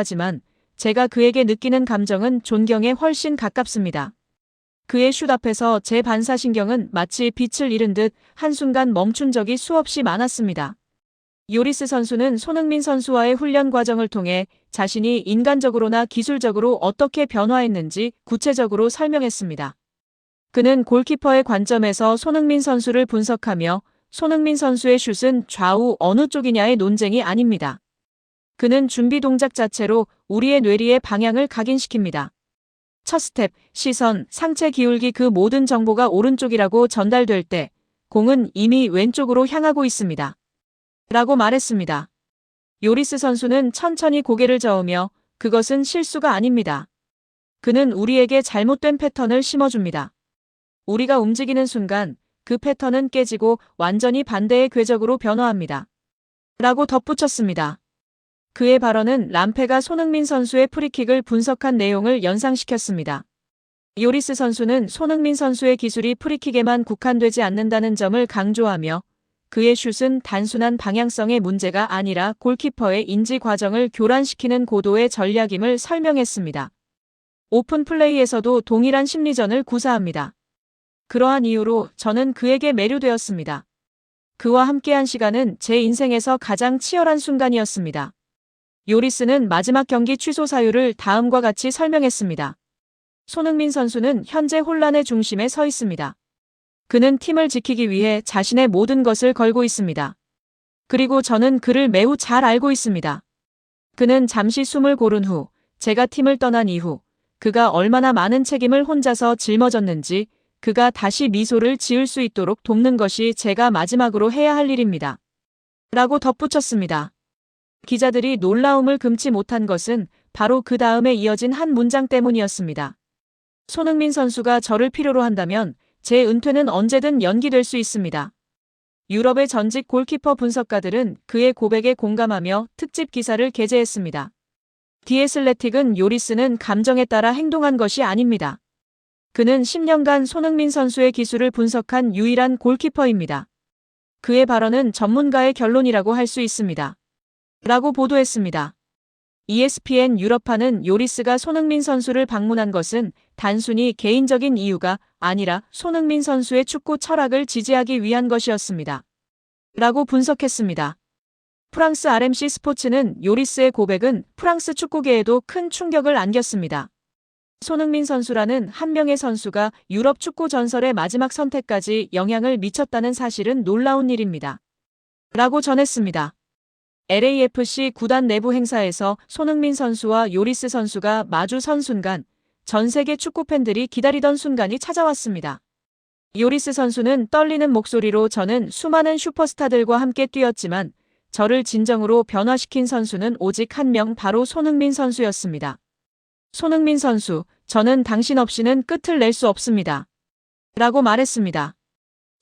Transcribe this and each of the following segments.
하지만 제가 그에게 느끼는 감정은 존경에 훨씬 가깝습니다. 그의 슛 앞에서 제 반사신경은 마치 빛을 잃은 듯 한순간 멈춘 적이 수없이 많았습니다. 요리스 선수는 손흥민 선수와의 훈련 과정을 통해 자신이 인간적으로나 기술적으로 어떻게 변화했는지 구체적으로 설명했습니다. 그는 골키퍼의 관점에서 손흥민 선수를 분석하며 손흥민 선수의 슛은 좌우 어느 쪽이냐의 논쟁이 아닙니다. 그는 준비 동작 자체로 우리의 뇌리의 방향을 각인시킵니다. 첫 스텝, 시선, 상체 기울기 그 모든 정보가 오른쪽이라고 전달될 때 공은 이미 왼쪽으로 향하고 있습니다. 라고 말했습니다. 요리스 선수는 천천히 고개를 저으며 그것은 실수가 아닙니다. 그는 우리에게 잘못된 패턴을 심어줍니다. 우리가 움직이는 순간 그 패턴은 깨지고 완전히 반대의 궤적으로 변화합니다. 라고 덧붙였습니다. 그의 발언은 람페가 손흥민 선수의 프리킥을 분석한 내용을 연상시켰습니다. 요리스 선수는 손흥민 선수의 기술이 프리킥에만 국한되지 않는다는 점을 강조하며 그의 슛은 단순한 방향성의 문제가 아니라 골키퍼의 인지 과정을 교란시키는 고도의 전략임을 설명했습니다. 오픈 플레이에서도 동일한 심리전을 구사합니다. 그러한 이유로 저는 그에게 매료되었습니다. 그와 함께한 시간은 제 인생에서 가장 치열한 순간이었습니다. 요리스는 마지막 경기 취소 사유를 다음과 같이 설명했습니다. 손흥민 선수는 현재 혼란의 중심에 서 있습니다. 그는 팀을 지키기 위해 자신의 모든 것을 걸고 있습니다. 그리고 저는 그를 매우 잘 알고 있습니다. 그는 잠시 숨을 고른 후, 제가 팀을 떠난 이후, 그가 얼마나 많은 책임을 혼자서 짊어졌는지, 그가 다시 미소를 지을 수 있도록 돕는 것이 제가 마지막으로 해야 할 일입니다. 라고 덧붙였습니다. 기자들이 놀라움을 금치 못한 것은 바로 그 다음에 이어진 한 문장 때문이었습니다. 손흥민 선수가 저를 필요로 한다면 제 은퇴는 언제든 연기될 수 있습니다. 유럽의 전직 골키퍼 분석가들은 그의 고백에 공감하며 특집 기사를 게재했습니다. 디에슬레틱은 요리스는 감정에 따라 행동한 것이 아닙니다. 그는 10년간 손흥민 선수의 기술을 분석한 유일한 골키퍼입니다. 그의 발언은 전문가의 결론이라고 할 수 있습니다. 라고 보도했습니다. ESPN 유럽파는 요리스가 손흥민 선수를 방문한 것은 단순히 개인적인 이유가 아니라 손흥민 선수의 축구 철학을 지지하기 위한 것이었습니다. 라고 분석했습니다. 프랑스 RMC 스포츠는 요리스의 고백은 프랑스 축구계에도 큰 충격을 안겼습니다. 손흥민 선수라는 한 명의 선수가 유럽 축구 전설의 마지막 선택까지 영향을 미쳤다는 사실은 놀라운 일입니다. 라고 전했습니다. LAFC 구단 내부 행사에서 손흥민 선수와 요리스 선수가 마주 선 순간 전 세계 축구 팬들이 기다리던 순간이 찾아왔습니다. 요리스 선수는 떨리는 목소리로 저는 수많은 슈퍼스타들과 함께 뛰었지만 저를 진정으로 변화시킨 선수는 오직 한 명 바로 손흥민 선수였습니다. 손흥민 선수, 저는 당신 없이는 끝을 낼 수 없습니다. 라고 말했습니다.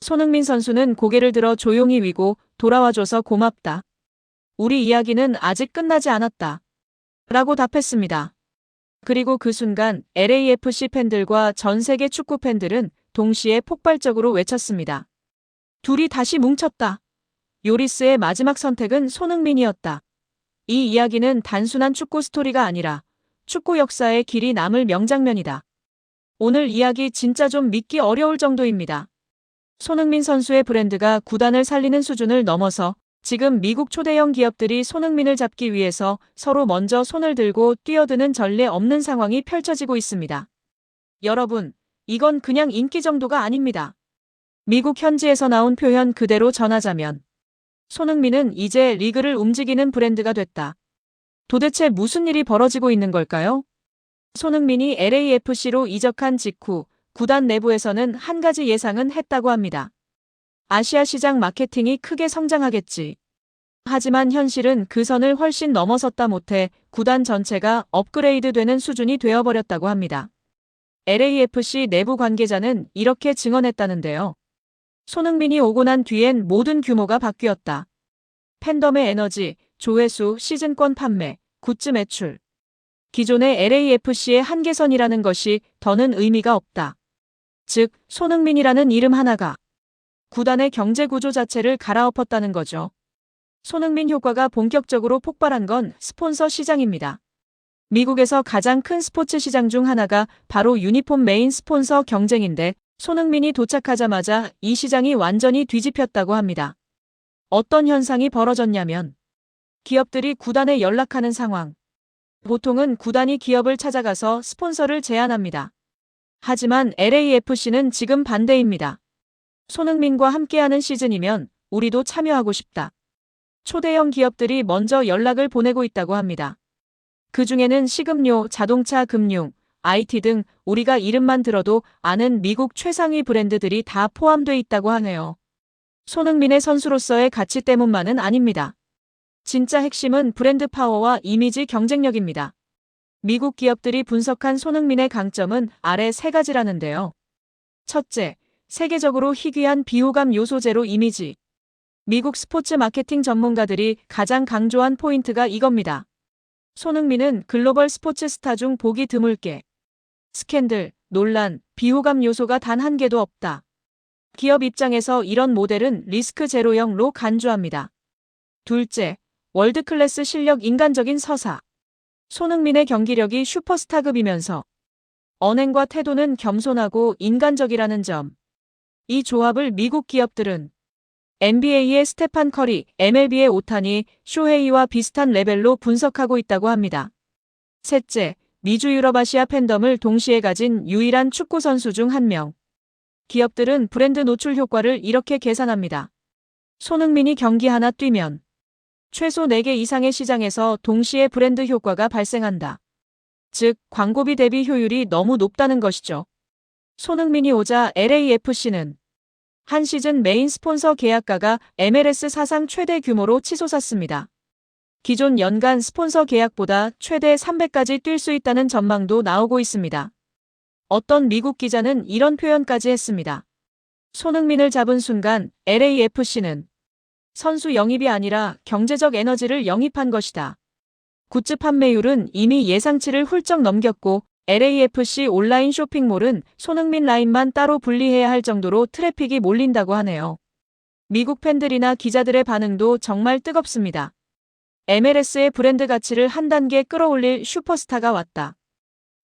손흥민 선수는 고개를 들어 조용히 위고 돌아와줘서 고맙다. 우리 이야기는 아직 끝나지 않았다. 라고 답했습니다. 그리고 그 순간 LAFC 팬들과 전 세계 축구 팬들은 동시에 폭발적으로 외쳤습니다. 둘이 다시 뭉쳤다. 요리스의 마지막 선택은 손흥민이었다. 이 이야기는 단순한 축구 스토리가 아니라 축구 역사의 길이 남을 명장면이다. 오늘 이야기 진짜 좀 믿기 어려울 정도입니다. 손흥민 선수의 브랜드가 구단을 살리는 수준을 넘어서 지금 미국 초대형 기업들이 손흥민을 잡기 위해서 서로 먼저 손을 들고 뛰어드는 전례 없는 상황이 펼쳐지고 있습니다. 여러분, 이건 그냥 인기 정도가 아닙니다. 미국 현지에서 나온 표현 그대로 전하자면 손흥민은 이제 리그를 움직이는 브랜드가 됐다. 도대체 무슨 일이 벌어지고 있는 걸까요? 손흥민이 LAFC로 이적한 직후 구단 내부에서는 한 가지 예상은 했다고 합니다. 아시아 시장 마케팅이 크게 성장하겠지. 하지만 현실은 그 선을 훨씬 넘어섰다 못해 구단 전체가 업그레이드 되는 수준이 되어버렸다고 합니다. LAFC 내부 관계자는 이렇게 증언했다는데요. 손흥민이 오고 난 뒤엔 모든 규모가 바뀌었다. 팬덤의 에너지, 조회수, 시즌권 판매, 굿즈 매출. 기존의 LAFC의 한계선이라는 것이 더는 의미가 없다. 즉, 손흥민이라는 이름 하나가 구단의 경제 구조 자체를 갈아엎었다는 거죠. 손흥민 효과가 본격적으로 폭발한 건 스폰서 시장입니다. 미국에서 가장 큰 스포츠 시장 중 하나가 바로 유니폼 메인 스폰서 경쟁인데 손흥민이 도착하자마자 이 시장이 완전히 뒤집혔다고 합니다. 어떤 현상이 벌어졌냐면 기업들이 구단에 연락하는 상황. 보통은 구단이 기업을 찾아가서 스폰서를 제안합니다. 하지만 LAFC는 지금 반대입니다. 손흥민과 함께하는 시즌이면 우리도 참여하고 싶다. 초대형 기업들이 먼저 연락을 보내고 있다고 합니다. 그 중에는 식음료, 자동차, 금융, IT 등 우리가 이름만 들어도 아는 미국 최상위 브랜드들이 다 포함돼 있다고 하네요. 손흥민의 선수로서의 가치 때문만은 아닙니다. 진짜 핵심은 브랜드 파워와 이미지 경쟁력입니다. 미국 기업들이 분석한 손흥민의 강점은 아래 세 가지라는데요. 첫째, 세계적으로 희귀한 비호감 요소 제로 이미지. 미국 스포츠 마케팅 전문가들이 가장 강조한 포인트가 이겁니다. 손흥민은 글로벌 스포츠 스타 중 보기 드물게 스캔들, 논란, 비호감 요소가 단 한 개도 없다. 기업 입장에서 이런 모델은 리스크 제로형로 간주합니다. 둘째, 월드클래스 실력 인간적인 서사. 손흥민의 경기력이 슈퍼스타급이면서 언행과 태도는 겸손하고 인간적이라는 점. 이 조합을 미국 기업들은 NBA의 스테판 커리, MLB의 오타니, 쇼헤이와 비슷한 레벨로 분석하고 있다고 합니다. 셋째, 미주 유럽아시아 팬덤을 동시에 가진 유일한 축구 선수 중 한 명. 기업들은 브랜드 노출 효과를 이렇게 계산합니다. 손흥민이 경기 하나 뛰면 최소 4개 이상의 시장에서 동시에 브랜드 효과가 발생한다. 즉, 광고비 대비 효율이 너무 높다는 것이죠. 손흥민이 오자 LAFC는 한 시즌 메인 스폰서 계약가가 MLS 사상 최대 규모로 치솟았습니다. 기존 연간 스폰서 계약보다 최대 300까지 뛸 수 있다는 전망도 나오고 있습니다. 어떤 미국 기자는 이런 표현까지 했습니다. 손흥민을 잡은 순간 LAFC는 선수 영입이 아니라 경제적 에너지를 영입한 것이다. 굿즈 판매율은 이미 예상치를 훌쩍 넘겼고 LAFC 온라인 쇼핑몰은 손흥민 라인만 따로 분리해야 할 정도로 트래픽이 몰린다고 하네요. 미국 팬들이나 기자들의 반응도 정말 뜨겁습니다. MLS의 브랜드 가치를 한 단계 끌어올릴 슈퍼스타가 왔다.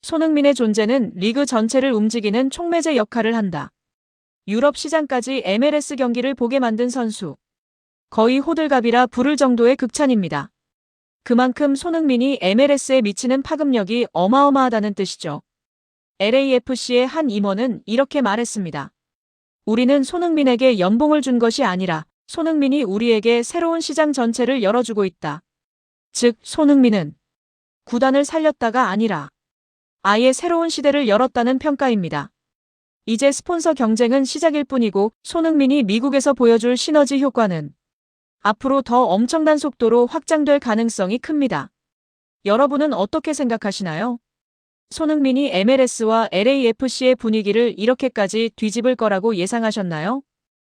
손흥민의 존재는 리그 전체를 움직이는 촉매제 역할을 한다. 유럽 시장까지 MLS 경기를 보게 만든 선수. 거의 호들갑이라 부를 정도의 극찬입니다. 그만큼 손흥민이 MLS에 미치는 파급력이 어마어마하다는 뜻이죠. LAFC의 한 임원은 이렇게 말했습니다. 우리는 손흥민에게 연봉을 준 것이 아니라 손흥민이 우리에게 새로운 시장 전체를 열어주고 있다. 즉, 손흥민은 구단을 살렸다가 아니라 아예 새로운 시대를 열었다는 평가입니다. 이제 스폰서 경쟁은 시작일 뿐이고 손흥민이 미국에서 보여줄 시너지 효과는 앞으로 더 엄청난 속도로 확장될 가능성이 큽니다. 여러분은 어떻게 생각하시나요? 손흥민이 MLS와 LAFC의 분위기를 이렇게까지 뒤집을 거라고 예상하셨나요?